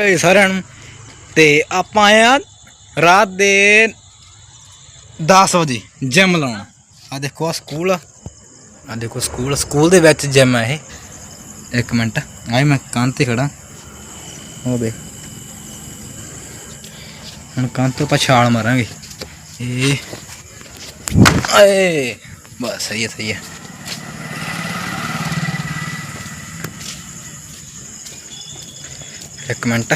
ਜੀ ਸਾਰਿਆਂ ਨੂੰ। ਤੇ ਆਪਾਂ ਆਏ ਆ ਰਾਤ ਦੇ 10 ਵਜੇ ਜਿਮ ਲਾਉਣ। ਆ ਦੇਖੋ ਆ ਸਕੂਲ ਆ। ਆਹ ਦੇਖੋ ਸਕੂਲ ਸਕੂਲ ਦੇ ਵਿੱਚ ਜਿਮ ਆ ਇਹ। ਇੱਕ ਮਿੰਟ ਆਏ ਮੈਂ ਕੰਨ ਤੇ ਖੜਾ ਉਹ ਦੇਖ ਹੁਣ ਕੰਨ ਤੋਂ ਆਪਾਂ ਛਾਲ ਮਾਰਾਂਗੇ। ਇਹ, ਆਏ। ਬਸ, ਸਹੀ ਹੈ ਸਹੀ ਹੈ। ਇੱਕ ਮਿੰਟ।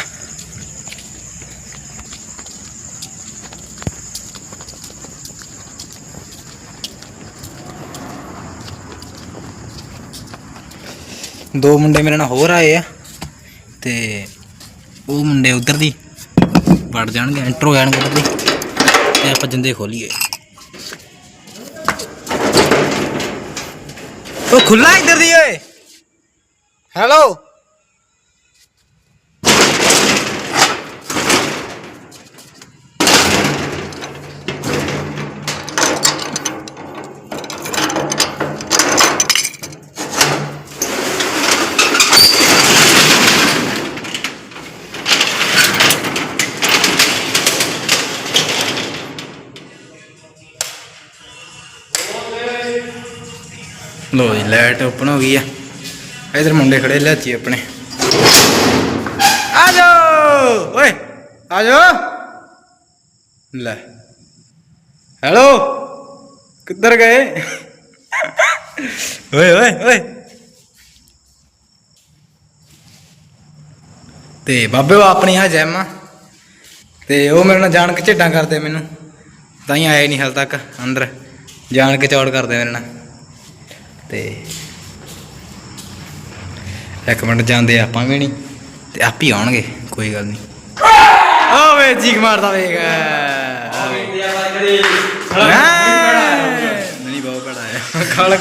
ਦੋ ਮੁੰਡੇ ਮੇਰੇ ਨਾਲ ਹੋਰ ਆਏ ਆ ਤੇ ਉਹ ਮੁੰਡੇ ਉਧਰ ਦੀ ਵੜ ਜਾਣਗੇ ਐਂਟਰ ਹੋ ਜਾਣਗੇ ਉਧਰ ਦੀ ਤੇ ਆਪਾਂ ਜਿੰਦੇ ਖੋਲੀਏ। ਉਹ ਖੁੱਲਾ ਇੱਧਰ ਦੀ ਓਏ। ਹੈਲੋ ਲੋ ਜੀ ਲਾਈਟ ਓਪਨ ਹੋ ਗਈ ਆ। ਇਧਰ ਮੁੰਡੇ ਖੜੇ ਲਿਆਚੀ ਆਪਣੇ। ਆ ਜਾਓ! ਓਏ, ਆ ਜਾਓ। ਲੈ। ਹੈਲੋ? ਕਿੱਧਰ ਗਏ? ਓਏ ਓਏ ਓਏ। ਤੇ ਬਾਬੇ ਉਹ ਆਪਣੀ ਆ ਜੈਮਾ ਤੇ ਉਹ ਮੇਰੇ ਨਾਲ ਜਾਣ ਕੇ ਝੇਡਾਂ ਕਰਦੇ ਮੈਨੂੰ। ਤਾਂ ਹੀ ਆਏ ਨਹੀਂ ਹਾਲ ਤੱਕ, ਅੰਦਰ। ਜਾਣ ਕੇ ਚੌੜ ਕਰਦੇ ਮੇਰੇ ਨਾਲ। ਤੇ ਇੱਕ ਮਿੰਟ ਜਾਂਦੇ ਆਪਾਂ ਵੀ ਨਹੀਂ ਤੇ ਆਪ ਹੀ ਆਉਣਗੇ ਕੋਈ ਗੱਲ ਨਹੀਂ। ਓ ਵੇ ਜੀਕ ਮਾਰਦਾ ਵੇਖ। ਨਹੀਂ ਬਹੁਤ ਬੜਾ ਹੈ। ਖਾਲ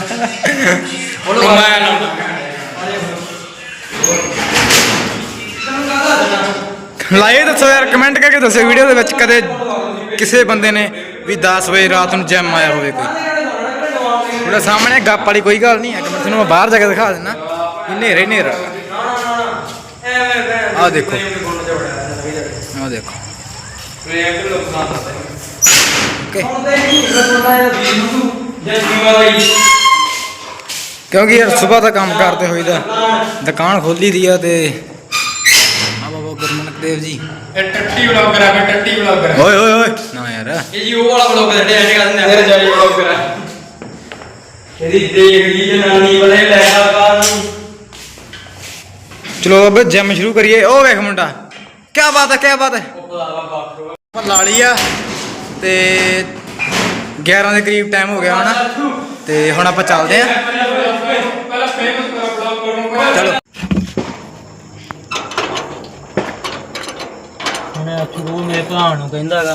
ਲਾਏ ਦੱਸੋ ਯਾਰ ਕਮੈਂਟ ਕਰਕੇ ਦੱਸੋ ਵੀਡੀਓ ਦੇ ਵਿੱਚ ਕਦੇ ਕਿਸੇ ਬੰਦੇ ਨੇ ਵੀ 10 ਵਜੇ ਰਾਤ ਨੂੰ ਜਿਮ ਆਇਆ ਹੋਵੇ ਕੋਈ। ਉਹਦੇ ਸਾਹਮਣੇ ਗੱਪ ਵਾਲੀ ਕੋਈ ਗੱਲ ਨਹੀਂ ਹੈ ਕਿ ਮੈਂ ਤੁਹਾਨੂੰ ਮੈਂ ਬਾਹਰ ਜਾ ਕੇ ਦਿਖਾ ਦਿੰਦਾ। ਹਨੇਰੇ ਹਨੇਰਾ। ਆਹ ਦੇਖੋ। ਆਹ ਦੇਖੋ। ਕਿਉਂਕਿ ਯਾਰ ਸਵੇਰ ਦਾ ਕੰਮ ਕਰਦੇ ਹੋਈਦਾ ਦੁਕਾਨ ਖੋਲੀ ਦੀ ਆ ਤੇ ਆ ਬਾਬਾ ਗੁਰਮਨਕ ਦੇਵ ਜੀ। ਇਹ ਟੱਟੀ ਵਲੌਗਰ ਆ ਮੈਂ ਟੱਟੀ ਵਲੌਗਰ ਓਏ ਓਏ ਓਏ। ਨਾ ਯਾਰ। ਇਹ ਜੀ ਉਹ ਵਾਲਾ ਵਲੌਗ ਸਾਡੇ ਐਡ ਕਰ ਦਿੰਦੇ ਆ ਫਿਰ ਜਾਈ ਵਲੌਗਰ ਆ। ਇਹਦੀ ਜਨਾਨੀ ਚਲੋ ਅਬ ਜਿਮ ਸ਼ੁਰੂ ਕਰੀਏ। ਉਹ ਵੇਖ ਮੁੰਡਾ। ਕੀ ਬਾਤ ਹੈ ਕੀ ਬਾਤ ਹੈ। ਉਹ ਲਾ ਲਈ ਆ ਤੇ 11 ਦੇ ਕਰੀਬ ਟਾਈਮ ਹੋ ਗਿਆ ਹੁਣ ਤੇ ਹੁਣ ਆਪਾਂ ਚੱਲਦੇ ਆ ਪਹਿਲਾਂ ਫੇਮਸ ਕਰੋ ਵਲੌਗਰ ਨੂੰ ਚਲੋ। ਹੁਣ ਆਖੀ ਉਹ ਮੇਰੇ ਭਰਾ ਨੂੰ ਕਹਿੰਦਾ